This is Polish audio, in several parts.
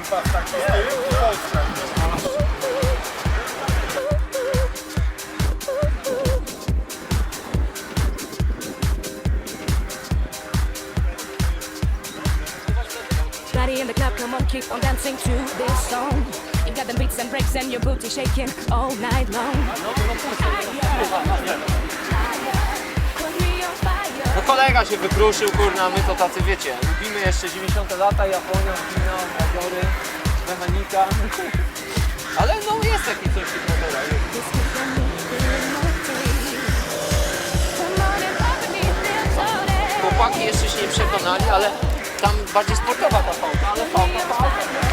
ten pas tak Polska. Body in the club, come on, keep on dancing to this song. You got the beats and breaks and your booty shaking all night long. Higher, higher, kolega się wykruszył, kurna, my to tacy wiecie, lubimy jeszcze 90 lata, Japonia, China, Majory, mechanika. Ale no jest taki coś w tych. Chłopaki jeszcze się nie przekonali, ale tam bardziej sportowa ta fałka, ale fałka, fałka.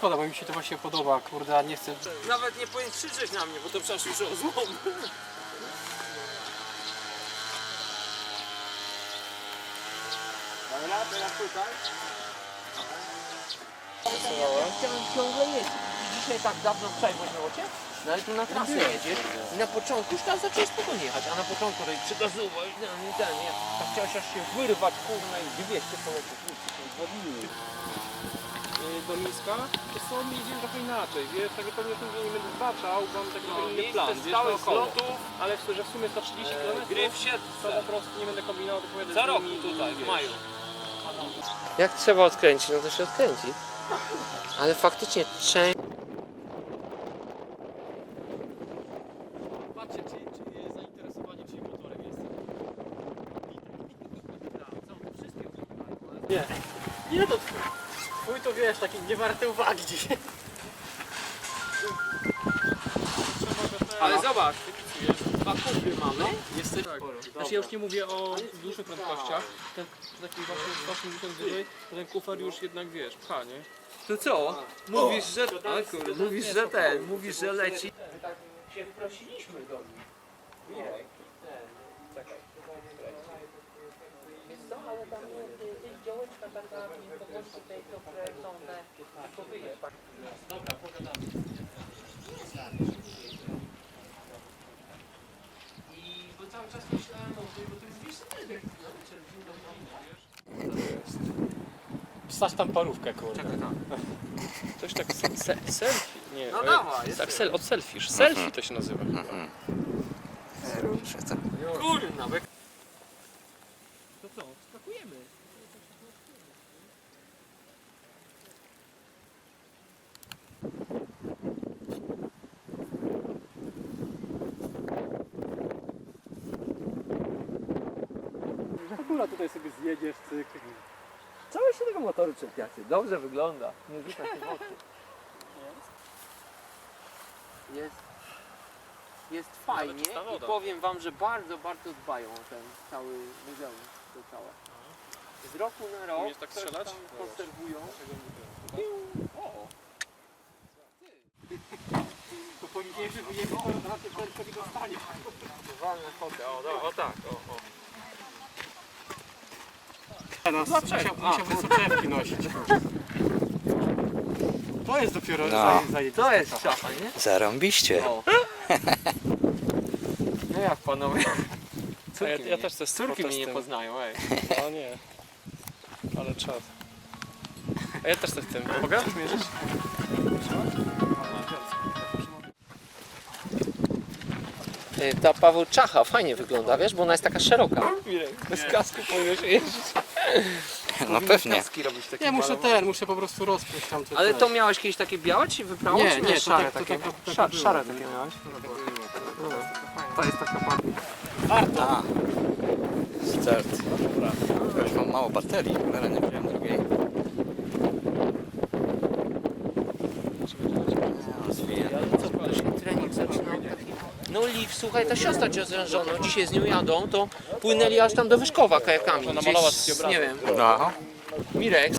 Szkoda, bo mi się to właśnie podoba, kurde, a nie chcę. Nawet nie powinien krzyczeć na mnie, bo to przecież już o złom. Dobra, teraz tutaj. Chciałem ciągle jeździć. Dzisiaj tak dawno przejmość miało cię? No ale tu na trasę jedziesz i na początku już tam zacząłeś spokojnie jechać, a na początku tutaj przygazować, ten i ten, nie? Tak chciałeś aż się wyrwać, kurna i 200 polecieć. Kurczę, to odwaliły. y, do Mińska, to są jeździmy trochę inaczej, wiesz, także pewnie tym, że nie będę zbaczał, mam taki inny plan, wiesz, stałych naokoło. Ale w, że w sumie 130 km gry w to po prostu nie będę kombinował, tylko pojadę Co z roku nimi i tutaj, w wiesz. maju. Jak trzeba odkręcić, no to się odkręci. Ale faktycznie część... Patrzcie, czy, czy jest zainteresowanie czyim motorem jest. Nie. Nie to twój. Twój to wiesz, taki nie warte uwagi dzisiaj. Ale zobacz, dwa kupy mamy. Jesteś... Znaczy ja już nie mówię o dłuższych prędkościach. Ten taki właśnie właśnie ten wyżej, to ten kufer już jednak wiesz, pcha, nie? To co? Mówisz, że... A kurde, mówisz, że ten, mówisz, że leci. Tak się prosiliśmy do nich. Mirek, ten, czekaj. Ale tam jest działeczka taka miejscowości tej, które są te. Dobra, pogadamy. I bo cały czas myślałem o tym, bo to jest wiesz, Wstać tam parówkę, kurde. Coś tak se, selfie. Nie, No e, dawaj, Tak, sel, od selfish. Selfie to się nazywa. Kurna, be... To co, skakujemy. Akurat tutaj sobie zjedziesz, cyk. Całe się tego motoru czepiacie. Dobrze wygląda. Nie rzuca się w oczy. Jest, jest fajnie czysta i woda. powiem wam, że bardzo, bardzo dbają o ten cały muzeum, to całe. Z roku na rok Umiesz tak coś strzelać? tam No konserwują. O! To powinieneś wyjechać na tym tylko nie dostanie. Walne fotę, o, o tak, o, o. Teraz musiał, musiałby soczewki nosić. To jest dopiero No. za, zajebiste. To jest szafa, nie? Zarąbiście. No jak panowie? Ja, ja też te Córki mnie nie poznają, ej. O nie. Ale czad. A ja też chcę w tym. Mogę zmierzyć? Y, Ta Paweł Czacha fajnie wygląda, wiesz, bo ona jest taka szeroka. Bez kasku powinieneś jeździć. No pewnie. Ja muszę ten, muszę po prostu rozpróć tam te Ale to miałeś kiedyś takie białe, czy wyprało? Nie, czy nie, to szare tak- to takie. tak- tak Sza- było. szare takie miałeś? To jest taka bardziej. A. Start. Ja już mam mało baterii, ale nie wziąłem drugiej. Trening zaczynał. No Liv, słuchaj, ta siostra cię z żoną, dzisiaj z nią jadą, to płynęli aż tam do Wyszkowa kajakami. Gdzieś, nie wiem, No. Mirek.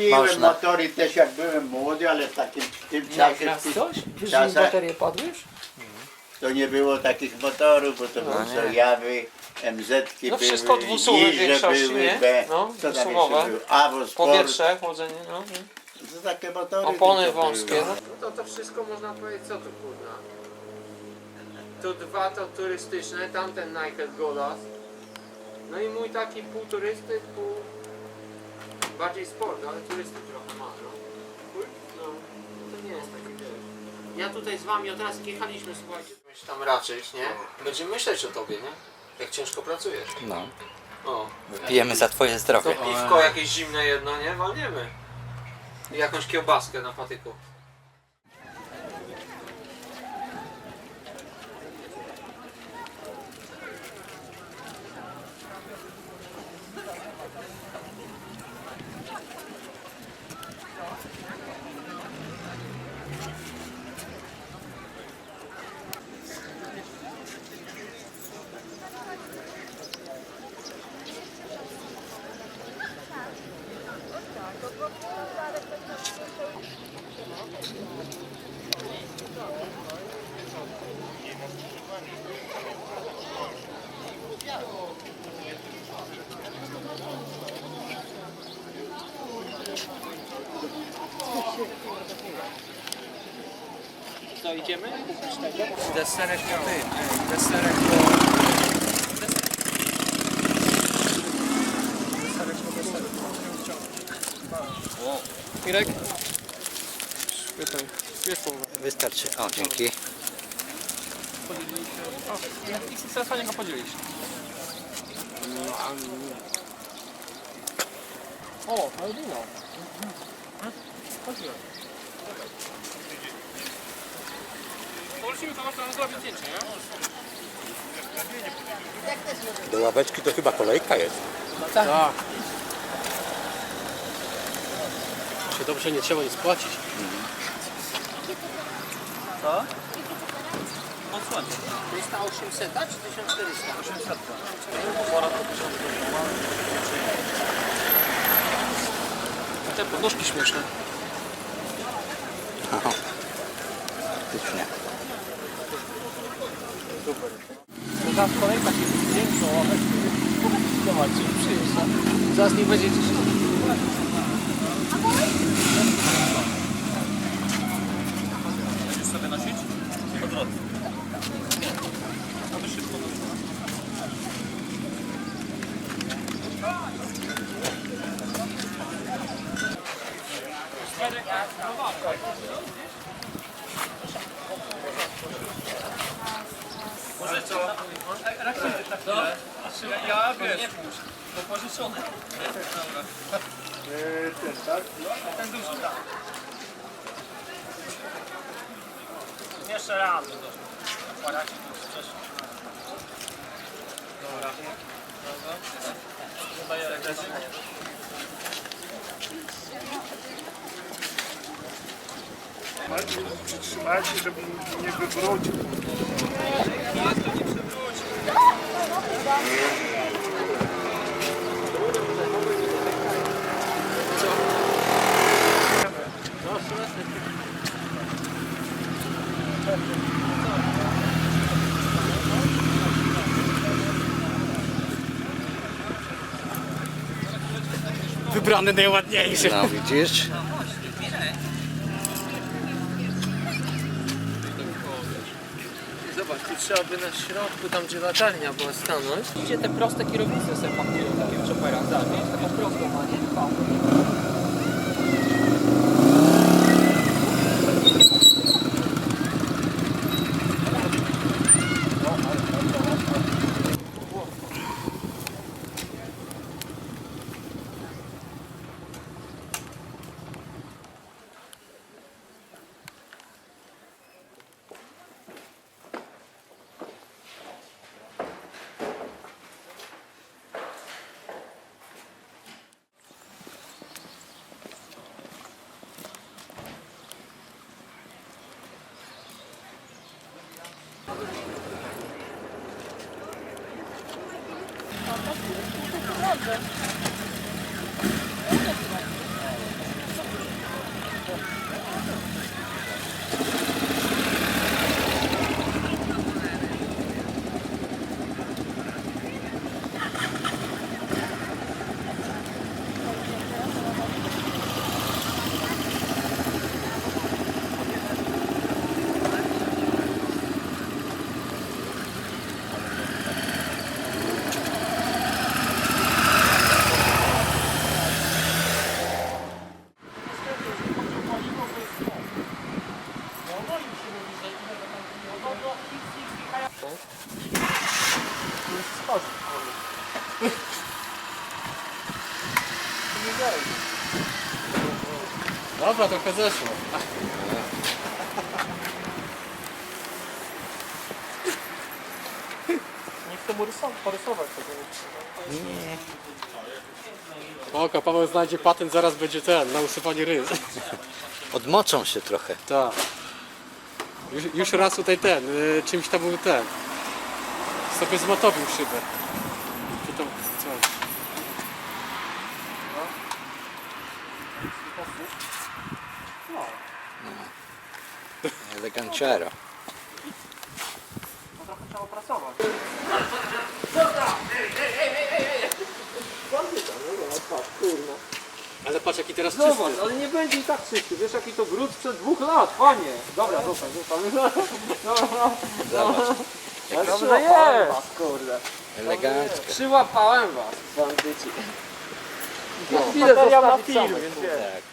Ja lubiłem Można. motory też jak byłem młody, ale w takim w tym czasie Nagrasz w tych coś? Wiesz, że mi czasach baterie padły już? to nie było takich motorów, bo to były. Sojawy, MZ-ki No były, wszystko dwusuwy w większości, były, nie? B, No, co tam jeszcze dwusuwowe. było? Sport, Powietrze, chłodzenie, no. to takie motory. Opony tylko wąskie. były. No. No to to wszystko można powiedzieć, co tu kurna. Tu dwa to turystyczne, tamten Naked Golas. No i mój taki pół turysty, pół bardziej sport, ale turysty trochę ma, no. No, to nie jest taki wiesz. Ja tutaj z wami od razu jechaliśmy, słuchajcie. Myśl tam raczej, nie? Będziemy myśleć o tobie, nie? Jak ciężko pracujesz. No. O, Wypijemy za twoje to zdrowie. piwko jakieś zimne jedno, nie? Walniemy. I jakąś kiełbaskę na patyku. Co, idziemy? Deserek to ty. Deserek to... Mirek? Pytaj. Jest połowa. Wystarczy. O, dzięki. Podzieliliście. O, jak XXL fajnie go. O, ale wino. Chodźmy. Polecimy to można zrobić zdjęcie, nie? Do ławeczki to chyba kolejka jest. Tak. Się dobrze nie trzeba nic płacić. Co? Odsłonię. 800 czy 1400? 800. Te podnóżki śmieszne. Aha. Faktycznie. Zaraz kolejka się większą ławeczkę. Zobaczcie, przyjeżdża. Zaraz nie będzie gdzieś... Musisz sobie nosić? Odwrotnie. Aby szybko nosić. Może co? Co? Ja wiesz, bo pożyczony. Dobra. Ten, tak? Ten duży, tak. Jeszcze raz. Aparacie tu wcześniej. Dobra. Dodaję regresję. Trzymajcie, żeby nie wywrócił. Wybrany najładniejszy. No widzisz? Trzeba by na środku, tam gdzie latarnia była stanąć. Gdzie te proste kierownice sobie paktują takie zobacz, widzisz, taką prostą ma, nie? Dobra, trochę zeszło. Nie chcę mu rysować, porysować tego. Nie. Oka, Paweł znajdzie patent, zaraz będzie ten, na usuwanie rys. Odmoczą się trochę. Tak. Już, już raz tutaj ten, y, czymś tam był ten. Sobie zmotowił szybę. Czy to coś. Eleganciero. Ale patrz jaki teraz Zobacz, ale nie będzie i tak czysty. Wiesz jaki to brud sprzed dwóch lat, panie. Dobra, zostań, zostań. Zobacz. Dobrze jest. Was, kurde. Elegancko. Przyłapałem was, bandyci. No. Chwilę zostawić samych, kurde. Tak.